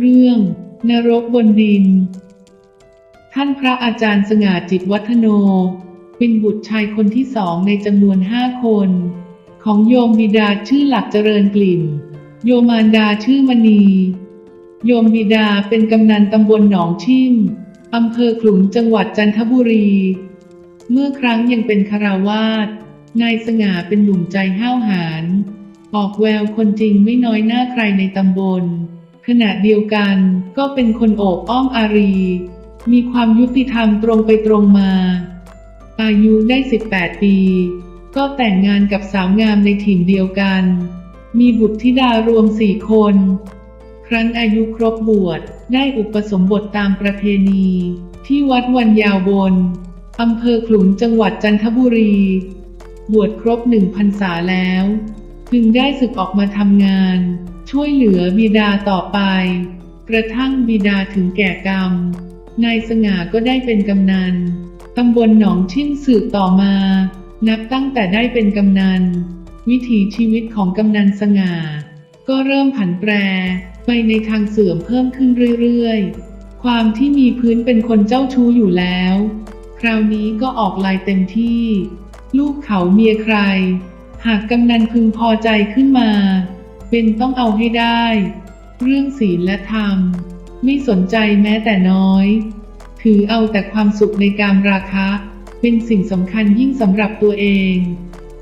เรื่องนรกบนดิน ท่านพระอาจารย์สง่าจิตวัฒโน เป็นบุตรชายคนที่สองในจำนวนห้าคน ของโยมบิดาชื่อหลักเจริญกลิ่น โยมารดาชื่อมณี โยมบิดาเป็นกำนันตำบลหนองชิ่งอำเภอขลุงจังหวัดจันทบุรี เมื่อครั้งยังเป็นคาราวาสนายสง่าเป็นหนุ่มใจห้าวหาญออกแววคนจริงไม่น้อยหน้าใครในตำบล ขณะเดียวกันก็เป็นคนโอบอ้อมอารี มีความยุติธรรมตรงไปตรงมา อายุได้ 18 ปี ก็แต่งงานกับสาวงามในถิ่นเดียวกัน มีบุตรธิดารวมสี่คน ครั้นอายุครบบวชได้อุปสมบทตามประเพณี ที่วัดวันยาวบนอำเภอขลุงจังหวัดจันทบุรี บวชครบหนึ่งพรรษาแล้ว จึงได้ศึกออกมาทำงาน ช่วยเหลือบิดาต่อไป กระทั่งบิดาถึงแก่กรรม นายสง่าก็ได้เป็นกำนันตำบลหนองชิ่งสืบต่อมา นับตั้งแต่ได้เป็นกำนัน วิถีชีวิตของกำนันสง่า ก็เริ่มผันแปรไปในทางเสื่อมเพิ่มขึ้นเรื่อยๆ ความที่มีพื้นเป็นคนเจ้าชู้อยู่แล้ว คราวนี้ก็ออกลายเต็มที่ ลูกเขาเมียใคร หากกำนันพึงพอใจขึ้นมา เป็นต้องเอาให้ได้ เรื่องศีลและธรรม ไม่สนใจแม้แต่น้อย ถือเอาแต่ความสุขในการราคะ เป็นสิ่งสำคัญยิ่งสำหรับตัวเอง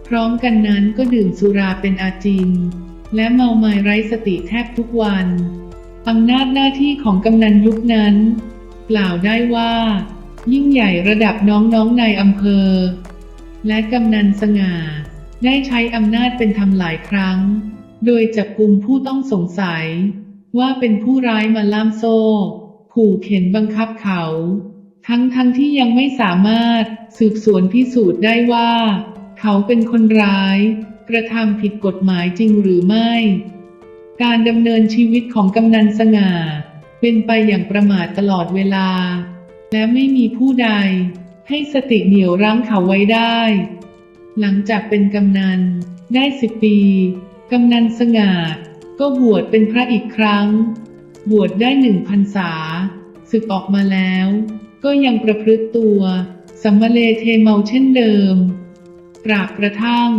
พร้อมกันนั้นก็ดื่มสุราเป็นอาจิน และเมาไม้ไร้สติแทบทุกวันอำนาจหน้าที่ของกำนันยุคนั้น กล่าวได้ว่า ยิ่งใหญ่ระดับน้องๆในอำเภอ และกำนันสง่า ได้ใช้อำนาจเป็นทำหลายครั้ง โดยจับกลุ่มผู้ต้องสงสัย ว่าเป็นผู้ร้ายมาล่ามโซ่ ขู่เข็นบังคับเขา ทั้งทั้งที่ยังไม่สามารถสืบสวนพิสูจน์ได้ว่า เขาเป็นคนร้าย กระทำผิดกฎหมายจริงหรือไม่ การดำเนินชีวิตของกำนันสง่า เป็นไปอย่างประมาทตลอดเวลา และไม่มีผู้ใด ให้สติเหนี่ยวรั้งเขาไว้ได้ หลังจากเป็นกำนันได้สิบปี กำนันสง่า ก็บวชเป็นพระอีกครั้ง บวชได้หนึ่งพรรษาศึกออกมาแล้ว ก็ยังประพฤติตัวสัมมเลเทเมาเช่นเดิม ตราบกระทั่ง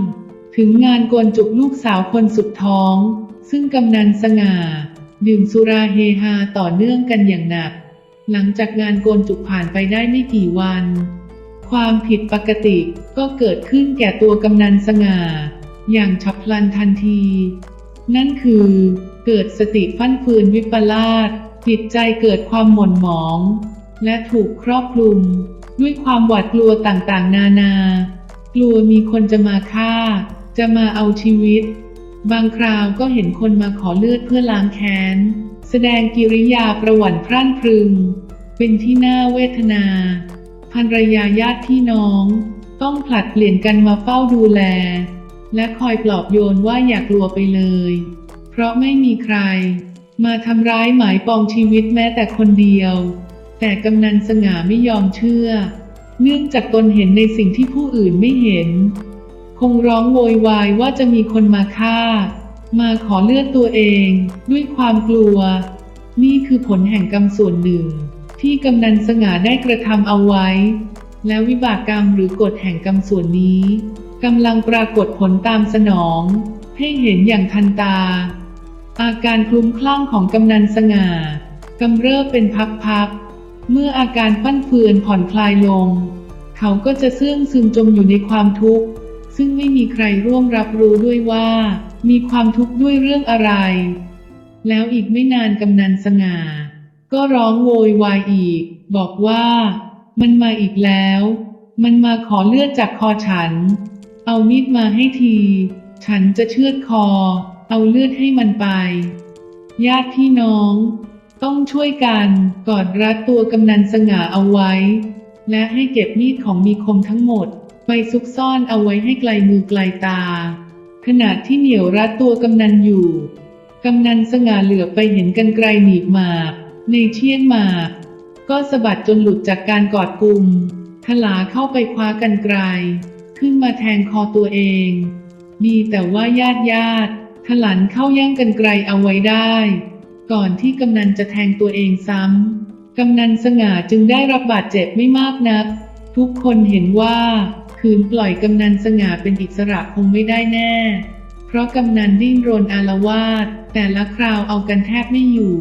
ถึงงานโกนจุกลูกสาวคนสุดท้อง ซึ่งกำนันสง่า ดื่มสุราเฮฮาต่อเนื่องกันอย่างหนัก หลังจากงานโกนจุกผ่านไปได้ไม่กี่วัน ความผิดปกติก็เกิดขึ้นแก่ตัวกำนันสง่า อย่างฉับพลันทันที นั่นคือ เกิดสติฟั่นฟืนวิปลาสจิตใจเกิดความหม่นหมอง และถูกครอบคลุม ด้วยความหวาดกลัวต่างๆ นานา กลัวมีคนจะมาฆ่า จะมาเอาชีวิต บางคราวก็เห็นคนมาขอเลือดเพื่อล้างแค้น แสดงกิริยาประวั่นพรั่นพรึง เป็นที่น่าเวทนาภรรยาญาติพี่น้อง ต้องผลัดเปลี่ยนกันมาเฝ้าดูแล และคอยปลอบโยนว่าอย่ากลัวไปเลย เพราะไม่มีใคร มาทำร้ายหมายปองชีวิตแม้แต่คนเดียว แต่กำนันสง่าไม่ยอมเชื่อ เนื่องจากตนเห็นในสิ่งที่ผู้อื่นไม่เห็น คงร้องโวยวายว่าจะมีคนมาฆ่า มาขอเลือดตัวเองด้วยความกลัว นี่คือผลแห่งกรรมส่วนหนึ่ง ที่กำนันสง่าได้กระทำเอาไว้ แล้ววิบากกรรมหรือกฎแห่งกรรมส่วนนี้ กำลังปรากฏผลตามสนอง ให้เห็นอย่างทันตา อาการคลุ้มคลั่งของกำนันสง่ากำเริบเป็นพักๆ เมื่ออาการฟั่นเฟือนผ่อนคลายลง เขาก็จะเสื่องซึมจมอยู่ในความทุกข์ ซึ่งไม่มีใครร่วมรับรู้ด้วยว่า มีความทุกข์ด้วยเรื่องอะไร แล้วอีกไม่นานกำนันสง่า ก็ร้องโวยวายอีก บอกว่า มันมาอีกแล้ว มันมาขอเลือดจากคอฉัน เอามีดมาให้ที ฉันจะเชือดคอ เอาเลือดให้มันไป ญาติพี่น้อง ต้องช่วยกันกอดรัดตัวกำนันสง่าเอาไว้ และให้เก็บมีดของมีคมทั้งหมด ไปซุกซ่อนเอาไว้ให้ไกลมือไกลตา ขณะที่เหนียวรัดตัวกำนันอยู่กำนันสง่าเหลือไปเห็นกันไกลหนีบหมากในเชี่ยงหมากก็สะบัดจนหลุดจากการกอดกลุ่มทลาเข้าไปคว้ากันไกล ขึ้นมาแทงคอตัวเอง ดีแต่ว่าญาติญาติถลันเข้าแย่งกันไกลเอาไว้ได้ ก่อนที่กำนันจะแทงตัวเองซ้ำ กำนันสง่าจึงได้รับบาดเจ็บไม่มากนัก ทุกคนเห็นว่า คืนปล่อยกำนันสง่าเป็นอิสระคงไม่ได้แน่ เพราะกำนันดิ้นรนอาละวาดแต่ละคราวเอากันแทบไม่อยู่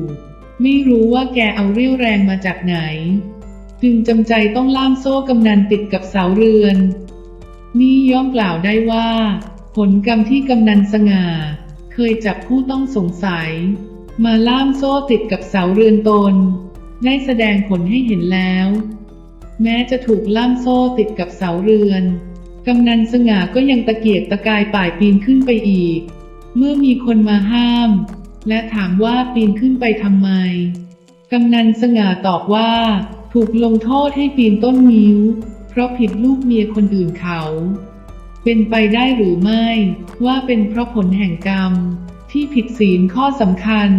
ไม่รู้ว่าแกเอาเรี่ยวแรงมาจากไหน จึงจำใจต้องล่ามโซ่กำนันติดกับเสาเรือน นี่ย่อมกล่าวได้ว่า ผลกรรมที่กำนันสง่า เคยจับผู้ต้องสงสัย มาล่ามโซ่ติดกับเสาเรือนตน ได้แสดงผลให้เห็นแล้ว แม้จะถูกล่ามโซ่ติดกับเสาเรือน กำนันสง่าก็ยังตะเกียกตะกายป่ายปีนขึ้นไปอีก เมื่อมีคนมาห้าม และถามว่าปีนขึ้นไปทำไม กำนันสง่าตอบว่า ถูกลงโทษให้ปีนต้นงิ้ว เพราะผิดลูกเมียคนอื่นเขา เป็นไปได้หรือไม่ ว่าเป็นเพราะผลแห่งกรรม ที่ผิดศีลข้อสำคัญ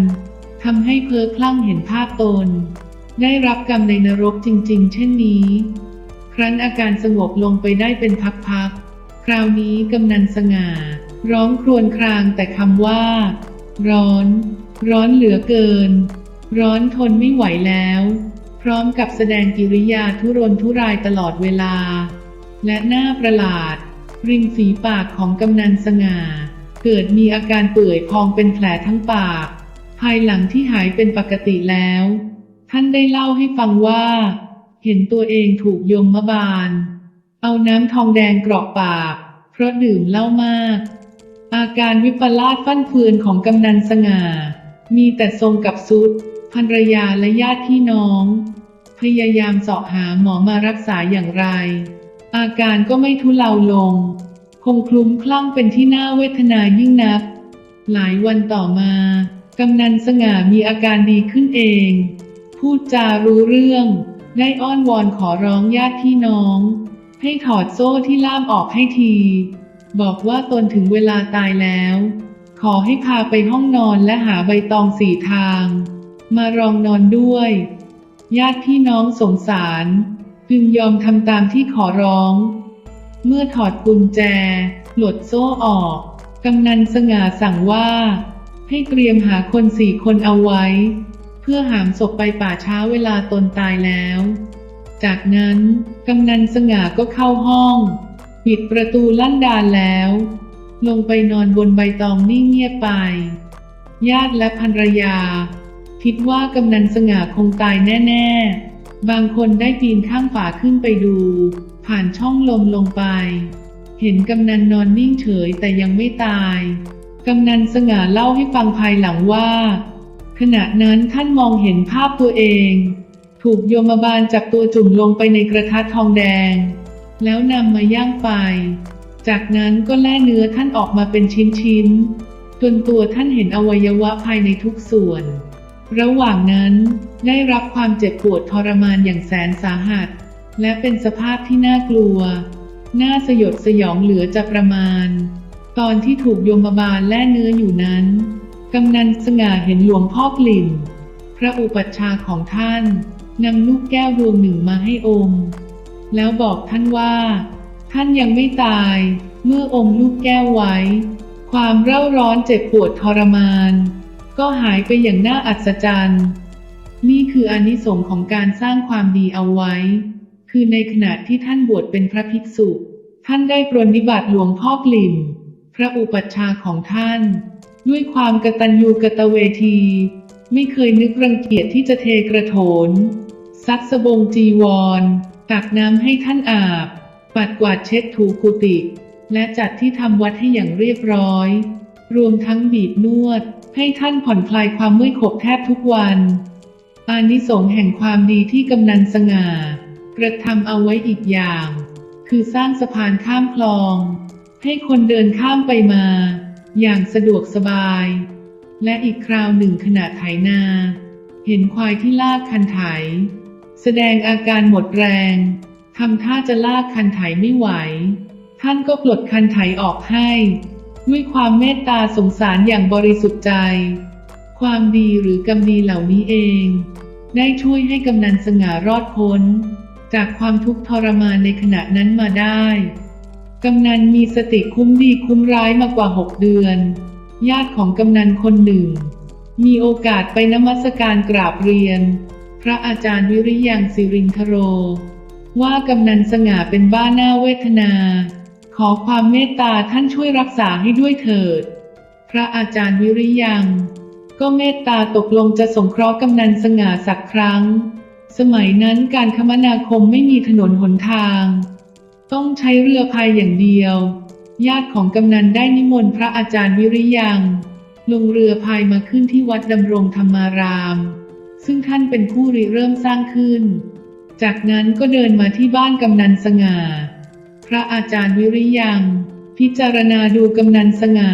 ทำให้เพ้อคลั่งเห็นภาพตน ได้รับกรรมในนรกจริง ๆ เช่นนี้ ครั้นอาการสงบลงไปได้เป็นพักๆคราวนี้กำนันสง่า ร้องครวญครางแต่คำว่า ร้อน ร้อนเหลือเกิน ร้อนทนไม่ไหวแล้ว พร้อมกับแสดงกิริยาทุรนทุรายตลอดเวลา และหน้าประหลาด ริมฝีปากของกำนันสง่า เกิดมีอาการเปื่อยพองเป็นแผลทั้งปาก ภายหลังที่หายเป็นปกติแล้ว ท่านได้เล่าให้ฟังว่า เห็นตัวเองถูกยมมาบาล เอาน้ำทองแดงกรอกปาก เพราะดื่มเหล้ามาก อาการวิปลาสฟั่นเฟือนของกำนันสง่า มีแต่ทรงกับซุด ภรรยาและญาติพี่น้อง พยายามเสาะหาหมอมารักษาอย่างไร อาการก็ไม่ทุเลาลง คงคลุ้มคลั่งเป็นที่น่าเวทนายิ่งนัก หลายวันต่อมา กำนันสง่ามีอาการดีขึ้นเอง พูดจารู้เรื่อง ได้อ้อนวอนขอร้องญาติพี่น้อง ให้ถอดโซ่ที่ล่ามออกให้ที บอกว่าตนถึงเวลาตายแล้ว ขอให้พาไปห้องนอนและหาใบตองสี่ทาง มารองนอนด้วย ญาติพี่น้องสงสาร จึงยอมทำตามที่ขอร้อง เมื่อถอดกุญแจ หลดโซ่ออก กำนันสง่าสั่งว่า ให้เตรียมหาคนสี่คนเอาไว้ เพื่อหามศพไปป่าช้าเวลาตนตายแล้ว จากนั้น กำนันสง่าก็เข้าห้องปิดประตูลั่นดานแล้ว ลงไปนอนบนใบตองนิ่งเงียบไป ญาติและภรรยา คิดว่ากำนันสง่าคงตายแน่ ๆ บางคนได้ปีนข้างฝาขึ้นไปดู ผ่านช่องลมลงไป เห็นกำนันนอนนิ่งเฉยแต่ยังไม่ตาย กำนันสง่าเล่าให้ฟังภายหลังว่า ขณะนั้นท่านมองเห็นภาพตัวเอง ถูกโยมบาลจับตัวจุ่มลงไปในกระทะทองแดง แล้วนำมาย่างไฟจากนั้นก็แล่เนื้อท่านออกมาเป็นชิ้นๆจนตัวท่านเห็นอวัยวะภายในทุกส่วน ระหว่างนั้นได้รับความเจ็บปวดทรมานอย่างแสนสาหัส และเป็นสภาพที่น่ากลัว น่าสยดสยองเหลือจะประมาณ ตอนที่ถูกโยมบาลแล่เนื้ออยู่นั้นกำนันสง่าเห็นหลวงพ่อกลิ่น พระอุปัชฌาย์ของท่านนำลูกแก้วดวงหนึ่งมาให้อมแล้วบอกท่านว่า ท่านยังไม่ตาย เมื่ออมลูกแก้วไว้ ความเร่าร้อนเจ็บปวดทรมาน ก็หายไปอย่างน่าอัศจรรย์ นี่คืออนิสงส์ของการสร้างความดีเอาไว้ คือในขณะที่ท่านบวชเป็นพระภิกษุ ท่านได้ปรนนิบัติหลวงพ่อกลิ่น พระอุปัชฌาย์ของท่าน ด้วยความกตัญญูกตเวที ไม่เคยนึกรังเกียจที่จะเทกระโถน ซักสบงจีวร ตักน้ำให้ท่านอาบ ปัดกวาดเช็ดถูกุฏิและจัดที่ทำวัดให้อย่างเรียบร้อย รวมทั้งบีบนวด ให้ท่านผ่อนคลายความเมื่อยขบแทบทุกวัน อานิสงส์แห่งความดีที่กำนันสง่า กระทำเอาไว้อีกอย่าง คือสร้างสะพานข้ามคลอง ให้คนเดินข้ามไปมา อย่างสะดวกสบาย และอีกคราวหนึ่งขณะไถนา เห็นควายที่ลากคันไถ แสดงอาการหมดแรงทำท่าจะลากคันไถไม่ไหว ท่านก็ปลดคันไถออกให้ ด้วยความเมตตาสงสารอย่างบริสุทธิ์ใจ ความดีหรือกรรมดีเหล่านี้เอง ได้ช่วยให้กำนันสง่ารอดพ้น จากความทุกข์ทรมานในขณะนั้นมาได้ กำนันมีสติคุ้มดีคุ้มร้ายมากว่าหกเดือน ญาติของกำนันคนหนึ่ง มีโอกาสไปนมัสการกราบเรียน พระอาจารย์วิริยังสิรินทโร ว่ากำนันสง่าเป็นบ้าหน้าเวทนา ขอความเมตตาท่านช่วยรักษาให้ด้วยเถิด พระอาจารย์วิริยัง ก็เมตตาตกลงจะสงเคราะห์กำนันสง่าสักครั้ง สมัยนั้นการคมนาคมไม่มีถนนหนทาง ต้องใช้เรือพายอย่างเดียว ญาติของกำนันได้นิมนต์พระอาจารย์วิริยังลงเรือพายมาขึ้นที่วัดดำรงธรรมาราม ซึ่งท่านเป็นผู้ริเริ่มสร้างขึ้น จากนั้นก็เดินมาที่บ้านกำนันสง่า พระอาจารย์วิริยัง พิจารณาดูกำนันสง่า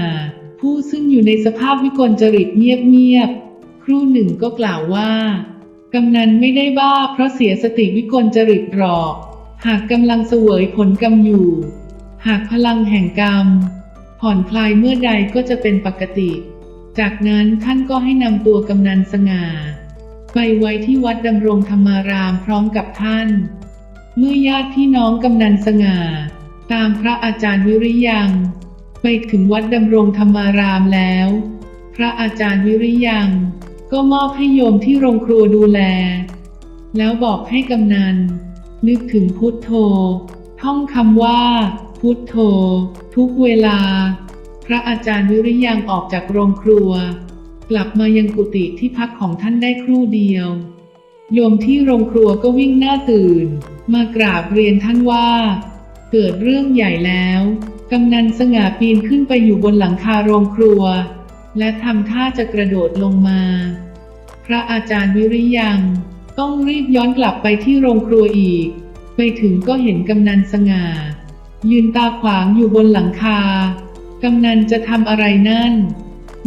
ผู้ซึ่งอยู่ในสภาพวิกลจริตเงียบๆ ครู่หนึ่งก็กล่าวว่ากำนันไม่ได้บ้าเพราะเสียสติวิกลจริตหรอก หากกำลังเสวยผลกรรมอยู่ หากพลังแห่งกรรม ผ่อนคลายเมื่อใดก็จะเป็นปกติ จากนั้นท่านก็ให้นำตัวกำนันสง่า ไปไว้ที่วัดดำรงธรรมารามพร้อมกับท่าน เมื่อญาติพี่น้องกำนันสง่า ตามพระอาจารย์วิริยัง ไปถึงวัดดำรงธรรมารามแล้ว พระอาจารย์วิริยัง ก็มอบให้โยมที่โรงครัวดูแล แล้วบอกให้กำนัน นึกถึงพุทโธ ท่องคำว่า พุทโธ ทุกเวลา พระอาจารย์วิริยังออกจากโรงครัว กลับมายังกุฏิที่พักของท่านได้ครู่เดียว โยมที่โรงครัวก็วิ่งหน้าตื่น มากราบเรียนท่านว่า เกิดเรื่องใหญ่แล้ว กำนันสง่าปีนขึ้นไปอยู่บนหลังคาโรงครัว และทำท่าจะกระโดดลงมา พระอาจารย์วิริยัง ต้องรีบย้อนกลับไปที่โรงครัวอีก ไปถึงก็เห็นกำนันสง่า ยืนตาขวางอยู่บนหลังคา กำนันจะทำอะไรนั่น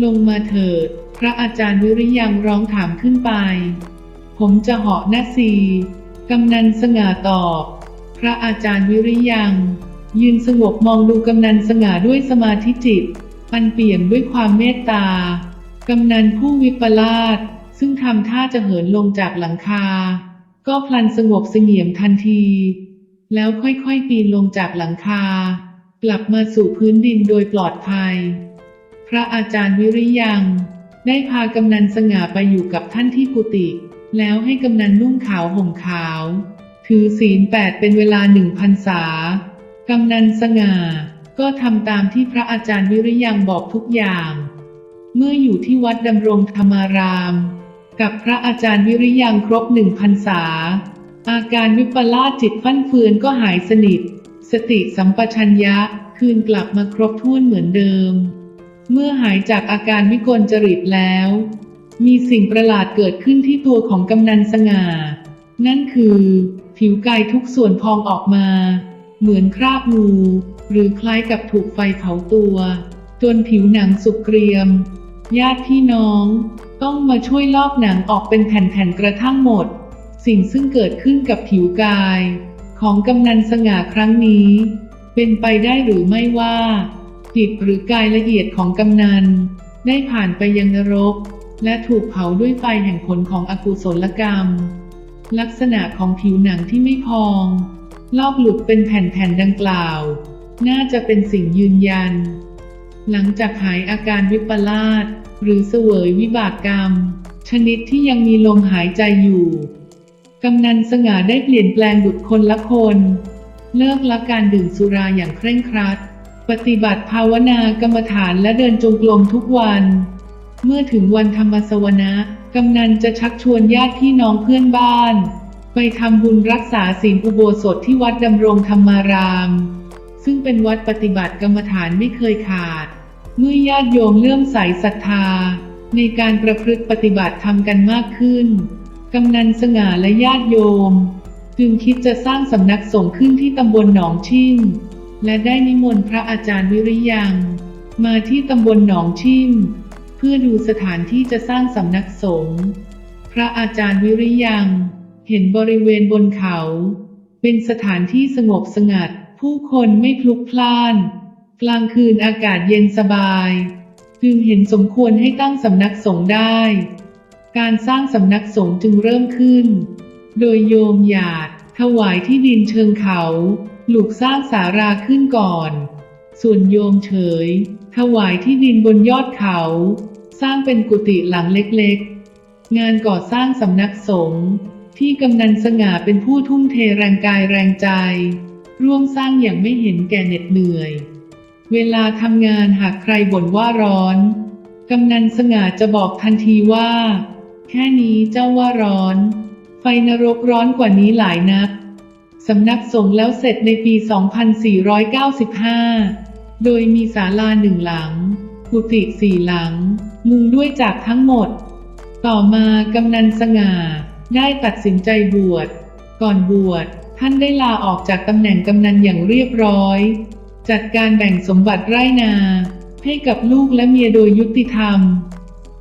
ลงมาเถิด พระอาจารย์วิริยังร้องถามขึ้นไป ผมจะเหาะนะสีกำนันสง่าตอบ พระอาจารย์วิริยัง ยืนสงบมองดูกำนันสง่าด้วยสมาธิจิต อันเปี่ยมด้วยความเมตตากำนันผู้วิปลาสซึ่งทำท่าจะเหินลงจากหลังคา ก็พลันสงบเสงี่ยมทันที แล้วค่อยๆปีนลงจากหลังคา กลับมาสู่พื้นดินโดยปลอดภัย พระอาจารย์วิริยัง ได้พากำนันสง่าไปอยู่กับท่านที่กุฏิ แล้วให้กำนันนุ่งขาวห่มขาว ถือศีลแปดเป็นเวลาหนึ่งพันษากำนันสง่า ก็ทำตามที่พระอาจารย์วิริยังบอกทุกอย่าง เมื่ออยู่ที่วัดดำรงธรรมาราม กับพระอาจารย์วิริยังครบหนึ่งพันษา อาการวิปลาสจิตฟั่นเฟือนก็หายสนิท สติสัมปชัญญะคืนกลับมาครบถ้วนเหมือนเดิม เมื่อหายจากอาการวิกลจริตแล้ว มีสิ่งประหลาดเกิดขึ้นที่ตัวของกำนันสง่า นั่นคือ ผิวกายทุกส่วนพองออกมา เหมือนคราบงู หรือคล้ายกับถูกไฟเผาตัว จนผิวหนังสุกเกรียม ญาติพี่น้อง ต้องมาช่วยลอกหนังออกเป็นแผ่นๆกระทั่งหมด สิ่งซึ่งเกิดขึ้นกับผิวกาย ของกำนันสง่าครั้งนี้ เป็นไปได้หรือไม่ว่าจิตหรือกายละเอียดของกำนัน ได้ผ่านไปยังนรก และถูกเผาด้วยไฟแห่งผลของอกุศลกรรม ลักษณะของผิวหนังที่ไม่พอง ลอกหลุดเป็นแผ่นๆดังกล่าว น่าจะเป็นสิ่งยืนยัน หลังจากหายอาการวิปลาสหรือเสวยวิบากกรรม ชนิดที่ยังมีลมหายใจอยู่กำนันสง่าได้เปลี่ยนแปลงดุจคนละคน เลิกละการดื่มสุราอย่างเคร่งครัด ปฏิบัติภาวนากรรมฐานและเดินจงกรมทุกวัน เมื่อถึงวันธรรมสวนะกำนันจะชักชวนญาติพี่น้องเพื่อนบ้าน ไปทำบุญรักษาศีลอุโบสถที่วัดดำรงธรรมาราม ซึ่งเป็นวัดปฏิบัติกรรมฐานไม่เคยขาด เมื่อญาติโยมเลื่อมใสศรัทธา ในการประพฤติปฏิบัติธรรมกันมากขึ้น กำนันสง่าและญาติโยม จึงคิดจะสร้างสำนักสงฆ์ขึ้นที่ตำบลหนองชิ่งและได้นิมนต์พระอาจารย์วิริยัง มาที่ตำบลหนองชิ่ง พื่อดูสถานที่จะสร้างสำนักสงฆ์พระอาจารย์วิริยัง เห็นบริเวณบนเขา เป็นสถานที่สงบสงัด ผู้คนไม่พลุกพล่าน กลางคืนอากาศเย็นสบาย จึงเห็นสมควรให้ตั้งสำนักสงฆ์ได้ การสร้างสำนักสงฆ์จึงเริ่มขึ้น โดยโยมหยาด ถวายที่ดินเชิงเขาปลูกสร้างสาราขึ้นก่อน ส่วนโยมเฉย ถวายที่ดินบนยอดเขา สร้างเป็นกุฏิหลังเล็กๆ งานก่อสร้างสำนักสงฆ์ที่กำนันสง่าเป็นผู้ทุ่มเทแรงกายแรงใจ ร่วมสร้างอย่างไม่เห็นแก่เหน็ดเหนื่อย เวลาทำงานหากใครบ่นว่าร้อน กำนันสง่าจะบอกทันทีว่า แค่นี้เจ้าว่าร้อน ไฟนรกร้อนกว่านี้หลายนักสำนักสงฆ์แล้วเสร็จในปี 2495 โดยมีศาลาหนึ่งหลัง กุฏิสี่หลัง มุงด้วยจากทั้งหมด ต่อมากำนันสง่า ได้ตัดสินใจบวช ก่อนบวช ท่านได้ลาออกจากตำแหน่งกำนันอย่างเรียบร้อย จัดการแบ่งสมบัติไร่นา ให้กับลูกและเมียโดยยุติธรรม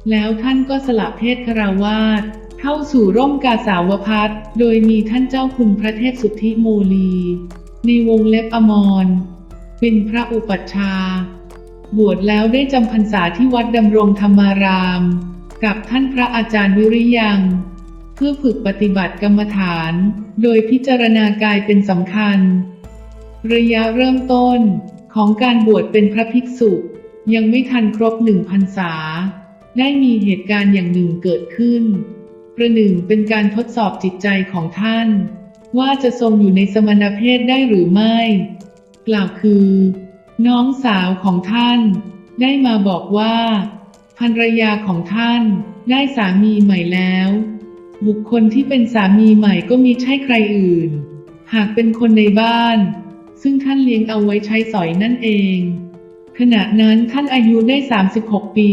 แล้วท่านก็สละเพศคราวาสเข้าสู่ร่มกาสาวพัฒโดยมีท่านเจ้าคุณพระเทพสุทธิโมลี ในวงเล็บอมร เป็นพระอุปัชฌาย์ บวชแล้วได้จำพรรษาที่วัดดำรงธรรมาราม กับท่านพระอาจารย์วิริยัง เพื่อฝึกปฏิบัติกรรมฐาน โดยพิจารณากายเป็นสำคัญ ระยะเริ่มต้นของการบวชเป็นพระภิกษุ ยังไม่ทันครบหนึ่งพรรษา ได้มีเหตุการณ์อย่างหนึ่งเกิดขึ้น ประหนึ่งเป็นการทดสอบจิตใจของท่าน ว่าจะทรงอยู่ในสมณเพศได้หรือไม่ กล่าวคือ น้องสาวของท่าน ได้มาบอกว่าภรรยาของท่านได้สามีใหม่แล้ว บุคคลที่เป็นสามีใหม่ก็มิใช่ใครอื่น หากเป็นคนในบ้าน ซึ่งท่านเลี้ยงเอาไว้ใช้สอยนั่นเอง ขณะนั้นท่านอายุได้ 36 ปี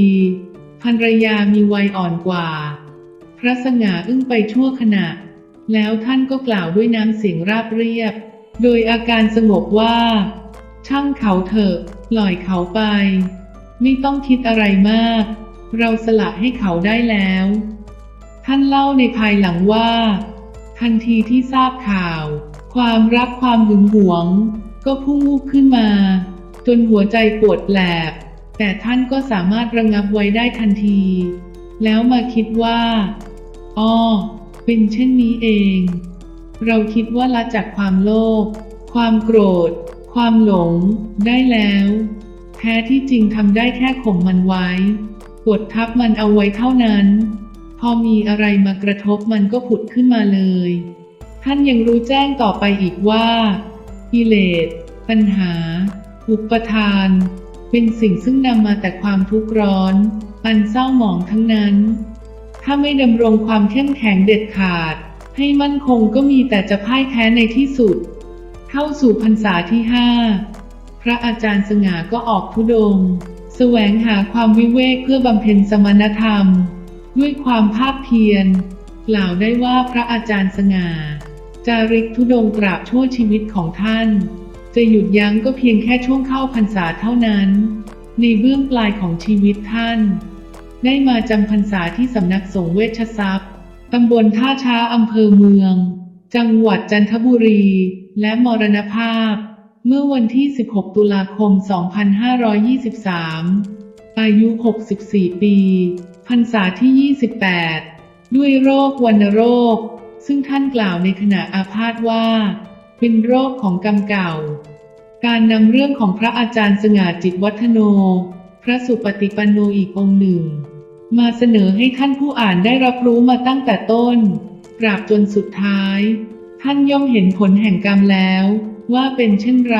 ภรรยามีวัยอ่อนกว่า พระสง่าอึ้งไปชั่วขณะ แล้วท่านก็กล่าวด้วยน้ำเสียงราบเรียบ โดยอาการสงบว่า ช่างเขาเถอะปล่อยเขาไป ไม่ต้องคิดอะไรมาก เราสละให้เขาได้แล้ว ท่านเล่าในภายหลังว่า ทันทีที่ทราบข่าว ความรักความหึงหวง ก็พุ่งวูบขึ้นมา จนหัวใจปวดแหลบ แต่ท่านก็สามารถระงับไว้ได้ทันที แล้วมาคิดว่าอ้อเป็นเช่นนี้เอง เราคิดว่าละจากความโลภความโกรธ ความหลง ได้แล้ว แท้ที่จริงทำได้แค่ข่มมันไว้ กดทับมันเอาไว้เท่านั้น พอมีอะไรมากระทบมันก็ผุดขึ้นมาเลย ท่านยังรู้แจ้งต่อไปอีกว่ากิเลส ปัญหา อุปทาน เป็นสิ่งซึ่งนำมาแต่ความทุกข์ร้อน อันเศร้าหมองทั้งนั้น ถ้าไม่ดำรงความเข้มแข็งเด็ดขาด ให้มั่นคงก็มีแต่จะพ่ายแพ้ในที่สุด เข้าสู่พรรษาที่ห้าพระอาจารย์สง่าก็ออกทุดง แสวงหาความวิเวกเพื่อบำเพ็ญสมณธรรม ด้วยความภาคเพียร กล่าวได้ว่าพระอาจารย์สง่า จาริกทุดงค์ตราบชั่วชีวิตของท่าน จะหยุดยั้งก็เพียงแค่ช่วงเข้าพรรษาเท่านั้น ในเบื้องปลายของชีวิตท่าน ได้มาจำพรรษาที่สำนักสงฆ์เวชทรัพย์ตำบลท่าช้าอำเภอเมือง จังหวัดจันทบุรี และมรณภาพ เมื่อวันที่ 16 ตุลาคม 2523 อายุ 64 ปีพรรษาที่ 28 ด้วยโรควัณโรค ซึ่งท่านกล่าวในขณะอาพาธว่า เป็นโรคของกรรมเก่า การนำเรื่องของพระอาจารย์สง่าจิตวัฒโน พระสุปฏิปันโนอีกองหนึ่ง มาเสนอให้ท่านผู้อ่านได้รับรู้มาตั้งแต่ต้น ตราบจนสุดท้าย ท่านย่อมเห็นผลแห่งกรรมแล้ว ว่าเป็นเช่นไร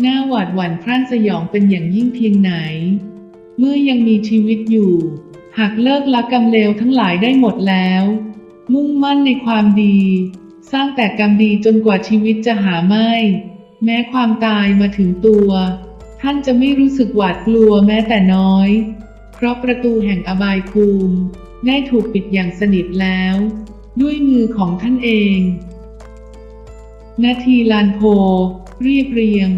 หน้าหวาดหวั่นพรั่นสยองเป็นอย่างยิ่งเพียงไหน เมื่อยังมีชีวิตอยู่ หากเลิกละกรรมเลวทั้งหลายได้หมดแล้ว มุ่งมั่นในความดี สร้างแต่กรรมดีจนกว่าชีวิตจะหาไม่ แม้ความตายมาถึงตัว ท่านจะไม่รู้สึกหวาดกลัวแม้แต่น้อย เพราะประตูแห่งอบายภูมิ ได้ถูกปิดอย่างสนิทแล้ว ด้วยมือของท่านเอง นาทีลานโพ เรียบเรียง